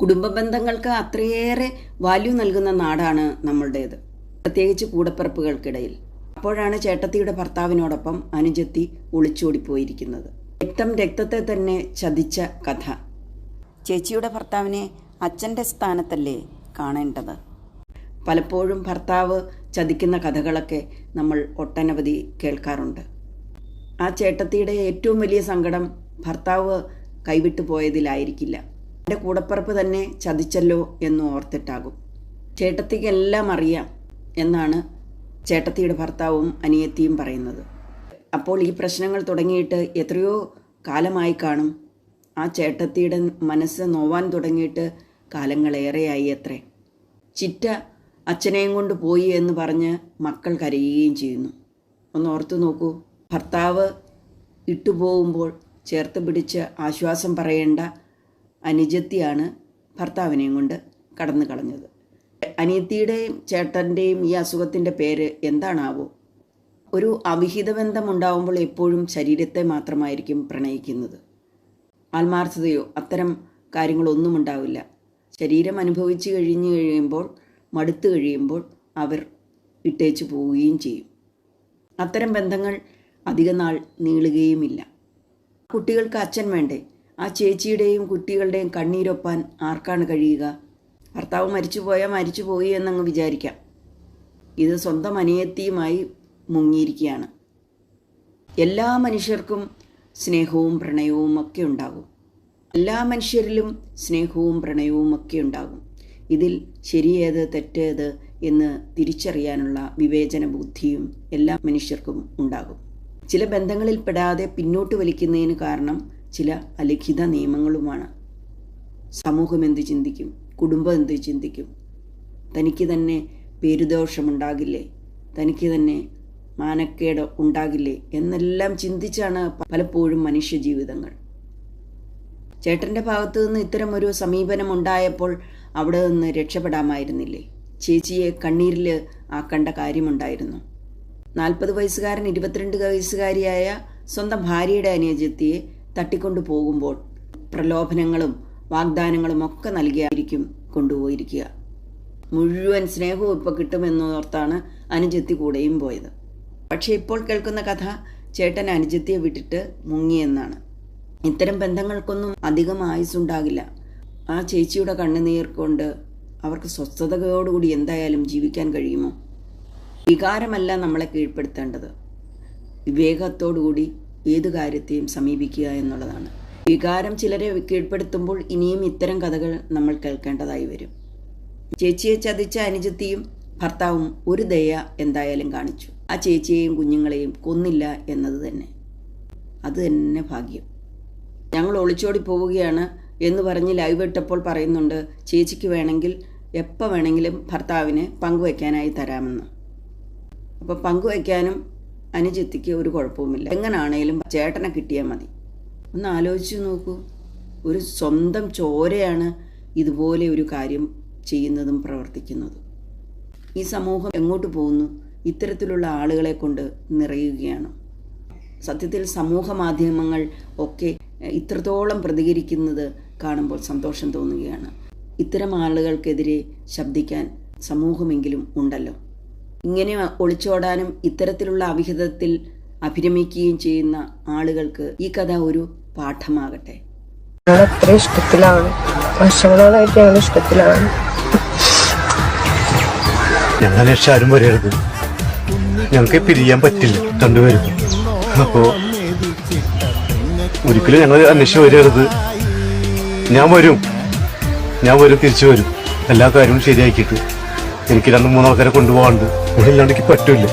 കുടുംബ ബന്ധങ്ങൾക്ക് അത്രയേറെ വാല്യൂ നൽകുന്ന നാടാണ് നമ്മളുടേത്. പ്രത്യേകിച്ച് കൂടപ്പിറപ്പുകൾക്കിടയിൽ. അപ്പോഴാണ് ചേട്ടത്തിയുടെ ഭർത്താവിനോടൊപ്പം അനുജത്തി ഒളിച്ചോടിപ്പോയിരിക്കുന്നത്. രക്തം രക്തത്തെ തന്നെ ചതിച്ച കഥ. ചേച്ചിയുടെ ഭർത്താവിനെ അച്ഛന്റെ സ്ഥാനത്തല്ലേ കാണേണ്ടത്? പലപ്പോഴും ഭർത്താവ് ചതിക്കുന്ന കഥകളൊക്കെ നമ്മൾ ഒട്ടനവധി കേൾക്കാറുണ്ട്. ആ ചേട്ടത്തിയുടെ ഏറ്റവും വലിയ സങ്കടം ഭർത്താവ് കൈവിട്ടു പോയതിലായിരിക്കില്ല. എന്റെ കൂടപ്പറപ്പ് തന്നെ ചതിച്ചല്ലോ എന്ന് ഓർത്തിട്ടാകും. ചേട്ടത്തിക്കെല്ലാം അറിയാം എന്നാണ് ചേട്ടത്തിയുടെ ഭർത്താവും അനിയത്തിയും പറയുന്നത്. അപ്പോൾ ഈ പ്രശ്നങ്ങൾ തുടങ്ങിയിട്ട് എത്രയോ കാലമായി കാണും. ആ ചേട്ടത്തിയുടെ മനസ്സ് നോവാൻ തുടങ്ങിയിട്ട് കാലങ്ങളേറെയായി അത്രേ. ചിറ്റ അച്ഛനെയും കൊണ്ട് പോയി എന്ന് പറഞ്ഞ് മക്കൾ കരയുകയും ചെയ്യുന്നു. ഒന്ന് ഓർത്തു നോക്കൂ. ഭർത്താവ് ഇട്ടുപോകുമ്പോൾ ചേർത്ത് പിടിച്ച് ആശ്വാസം പറയേണ്ട അനുജത്തിയാണ് ഭർത്താവിനെയും കൊണ്ട് കടന്നു കളഞ്ഞത്. അനിയത്തിയുടെയും ചേട്ടന്റെയും ഈ അസുഖത്തിന്റെ പേര് എന്താണാവോ? ഒരു അവിഹിത ബന്ധം ഉണ്ടാവുമ്പോൾ എപ്പോഴും ശരീരത്തെ മാത്രമായിരിക്കും പ്രണയിക്കുന്നത്. ആത്മാർത്ഥതയോ അത്തരം കാര്യങ്ങളൊന്നും ഉണ്ടാവില്ല. ശരീരം അനുഭവിച്ചു കഴിഞ്ഞ് കഴിയുമ്പോൾ മടുത്തു കഴിയുമ്പോൾ അവർ ഇട്ടേച്ച് പോവുകയും ചെയ്യും. അത്തരം ബന്ധങ്ങൾ അധികനാൾ നീളുകയുമില്ല. കുട്ടികൾക്ക് അച്ഛൻ വേണ്ടേ? ആ ചേച്ചിയുടെയും കുട്ടികളുടെയും കണ്ണീരൊപ്പാൻ ആർക്കാണ് കഴിയുക? ഭർത്താവ് മരിച്ചു പോയാൽ മരിച്ചു പോയി എന്നങ്ങ് വിചാരിക്കാം. ഇത് സ്വന്തം അനിയത്തിയുമായി മുങ്ങിയിരിക്കുകയാണ്. എല്ലാ മനുഷ്യർക്കും സ്നേഹവും പ്രണയവും ഒക്കെ ഉണ്ടാകും. എല്ലാ മനുഷ്യരിലും സ്നേഹവും പ്രണയവും ഒക്കെ ഉണ്ടാകും. ഇതിൽ ശരിയേത് തെറ്റേത് എന്ന് തിരിച്ചറിയാനുള്ള വിവേചന ബുദ്ധിയും എല്ലാ മനുഷ്യർക്കും ഉണ്ടാകും. ചില ബന്ധങ്ങളിൽ പെടാതെ പിന്നോട്ട് വലിക്കുന്നതിന് കാരണം ചില അലിഖിത നിയമങ്ങളുമാണ്. സമൂഹം എന്ത് ചിന്തിക്കും? കുടുംബം എന്ത് ചിന്തിക്കും? തനിക്ക് തന്നെ പേരുദോഷമുണ്ടാകില്ലേ? തനിക്ക് തന്നെ മാനക്കേട് ഉണ്ടാകില്ലേ? എന്നെല്ലാം ചിന്തിച്ചാണ് പലപ്പോഴും മനുഷ്യ ജീവിതങ്ങൾ ചേട്ടന്റെ ഭാഗത്തു നിന്ന് ഇത്തരം ഒരു സമീപനം ഉണ്ടായപ്പോൾ അവിടെ നിന്ന് രക്ഷപ്പെടാമായിരുന്നില്ലേ? ചേച്ചിയെ കണ്ണീരിൽ ആക്കേണ്ട കാര്യമുണ്ടായിരുന്നു. നാൽപ്പത് വയസ്സുകാരൻ ഇരുപത്തിരണ്ട് വയസ്സുകാരിയായ സ്വന്തം ഭാര്യയുടെ അനുയോജ്യത്തിയെ തട്ടിക്കൊണ്ടു പോകുമ്പോൾ പ്രലോഭനങ്ങളും വാഗ്ദാനങ്ങളും ഒക്കെ നൽകിയായിരിക്കും കൊണ്ടുപോയിരിക്കുക. മുഴുവൻ സ്നേഹവും ഇപ്പോൾ കിട്ടുമെന്നോർത്താണ് അനുജത്തി കൂടെയും പോയത്. പക്ഷേ ഇപ്പോൾ കേൾക്കുന്ന കഥ ചേട്ടൻ അനുജത്തിയെ വിട്ടിട്ട് മുങ്ങിയെന്നാണ്. ഇത്തരം ബന്ധങ്ങൾക്കൊന്നും അധികം ആയുസ്സുണ്ടാകില്ല ആ ചേച്ചിയുടെ കണ്ണുനീർ കൊണ്ട് അവർക്ക് സ്വസ്ഥതയോടുകൂടി എന്തായാലും ജീവിക്കാൻ കഴിയുമോ? വികാരമല്ല നമ്മളെ കീഴ്പ്പെടുത്തേണ്ടത്. വിവേകത്തോടുകൂടി ഏതു കാര്യത്തെയും സമീപിക്കുക എന്നുള്ളതാണ്. വികാരം ചിലരെ കീഴ്പ്പെടുത്തുമ്പോൾ ഇനിയും ഇത്തരം കഥകൾ നമ്മൾ കേൾക്കേണ്ടതായി വരും. ചേച്ചിയെ ചതിച്ച അനുജത്തിയും ഭർത്താവും ഒരു ദയ എന്തായാലും കാണിച്ചു. ആ ചേച്ചിയെയും കുഞ്ഞുങ്ങളെയും കൊന്നില്ല എന്നത് തന്നെ. അത് തന്നെ ഭാഗ്യം. ഞങ്ങൾ ഒളിച്ചോടി പോവുകയാണ് എന്ന് പറഞ്ഞ് ലൈവ് ഇട്ടപ്പോൾ പറയുന്നുണ്ട് ചേച്ചിക്ക് വേണമെങ്കിൽ എപ്പോൾ വേണമെങ്കിലും ഭർത്താവിന് പങ്കുവയ്ക്കാനായി തരാമെന്ന്. അപ്പോൾ പങ്കുവയ്ക്കാനും അനുജത്തിക്ക് ഒരു കുഴപ്പവുമില്ല. എങ്ങനാണേലും ചേട്ടനെ കിട്ടിയാൽ മതി. ഒന്ന് ആലോചിച്ച് നോക്കൂ. ഒരു സ്വന്തം ചോരയാണ് ഇതുപോലെ ഒരു കാര്യം ചെയ്യുന്നതും പ്രവർത്തിക്കുന്നതും. ഈ സമൂഹം എങ്ങോട്ട് പോകുന്നു? ഇത്തരത്തിലുള്ള ആളുകളെ കൊണ്ട് നിറയുകയാണ്. സത്യത്തിൽ സമൂഹ മാധ്യമങ്ങൾ ഒക്കെ ഇത്രത്തോളം പ്രതികരിക്കുന്നത് കാണുമ്പോൾ സന്തോഷം തോന്നുകയാണ്. ഇത്തരം ആളുകൾക്കെതിരെ ശബ്ദിക്കാൻ സമൂഹമെങ്കിലും ഉണ്ടല്ലോ. ഇങ്ങനെ ഒളിച്ചോടാനും ഇത്തരത്തിലുള്ള അവിഹിതത്തിൽ അഭിരമിക്കുകയും ചെയ്യുന്ന ആളുകൾക്ക് ഈ കഥ ഒരു പാഠമാകട്ടെ. അത്ര ഇഷ്ടത്തിലാണ്. വർഷങ്ങളായിട്ട് ഞങ്ങൾ ഇഷ്ടത്തിലാണ്. ഞങ്ങൾ ആരും വരരുത്. ഞങ്ങൾക്ക് പിരിയാൻ പറ്റില്ല. രണ്ടുപേരും. അപ്പോ ഒരിക്കലും ഞങ്ങൾ അന്വേഷിച്ച് വരരുത്. ഞാൻ വരും. ഞാൻ വരും തിരിച്ചു വരും. എല്ലാ കാര്യവും ശരിയാക്കിയിട്ട്. എനിക്ക് രണ്ട് മൂന്നാൾക്കാരെ കൊണ്ടുപോകാണ്ട് ഇവിടെ ഇല്ലാണ്ട് എനിക്ക് പറ്റൂല